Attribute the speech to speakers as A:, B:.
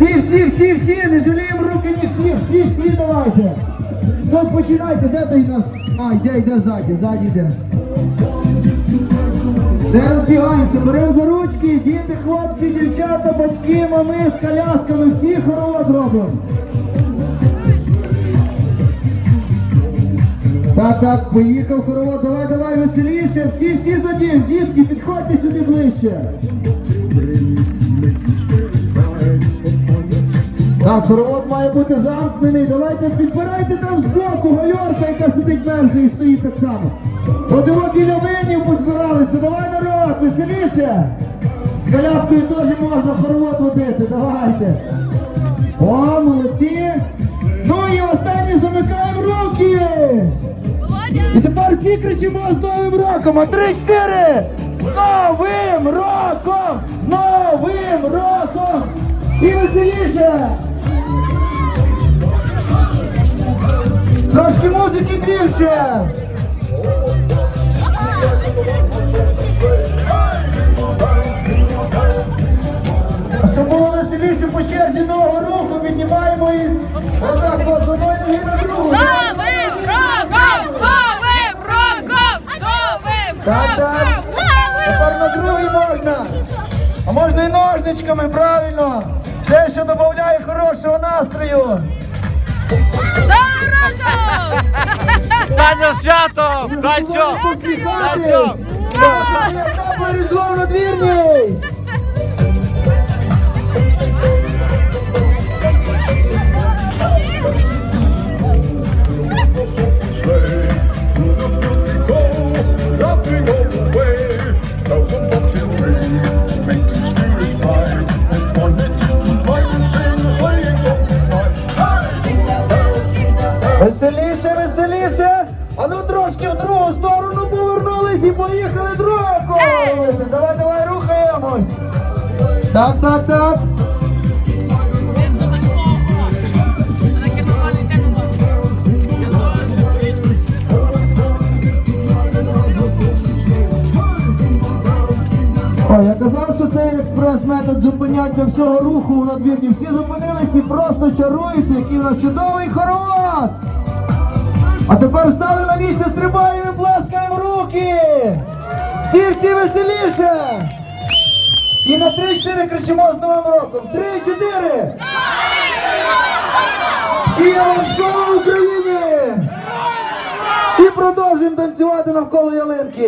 A: Всі, всі, всі, всі, не жаліємо руки, ні, всі, всі, всі давайте. Хтось починайте, де той нас? А, йде, йде ззаді, ззаді йде. Не розбігаємося, беремо за ручки, діти, хлопці, дівчата, батьки, мами з колясками, всі хоровод робимо. Так, так, поїхав хоровод, давай, давай, веселіше, всі, всі за дітки, підходьте сюди ближче. Так, хоровод має бути замкнений, давайте підбирайте там збоку, гальорка, яка сидить мертва і стоїть так само. Його біля винів позбиралися, давай народ, веселіше. З коляскою теж можна хоровод водити, давайте. О, молодці. Ну і останні замикаємо руки. І тепер всі кричимо з Новим роком, а три-чотири! З Новим роком! З Новим роком! І веселіше! Трошки музики більше! А щоб було веселіше по черзі нового руху, піднімаємо і отак от одної ноги на другу.
B: Новим роком! З Новим роком! З Новим
A: Так, так.
B: роком!
A: Тепер на другий можна. А можна і ножничками, правильно. Це що додає хорошого настрою.
C: sing a sleighing song tonight. Hey!
A: Веселіше, веселіше. А ну трошки в другу сторону повернулись і поїхали коло. Давай, давай, рухаємось. Так, так, так. О, я казав, що цей експрес-метод зупиняється всього руху у надвірні. Всі зупинились і просто чаруються, який у нас чудовий хоровод. А тепер стали на місце, стрибаємо і плескаємо руки. Всі, всі веселіше. І на 3-4 кричимо з Новим роком. 3-4. І слава Україні! І продовжуємо танцювати навколо ялинки.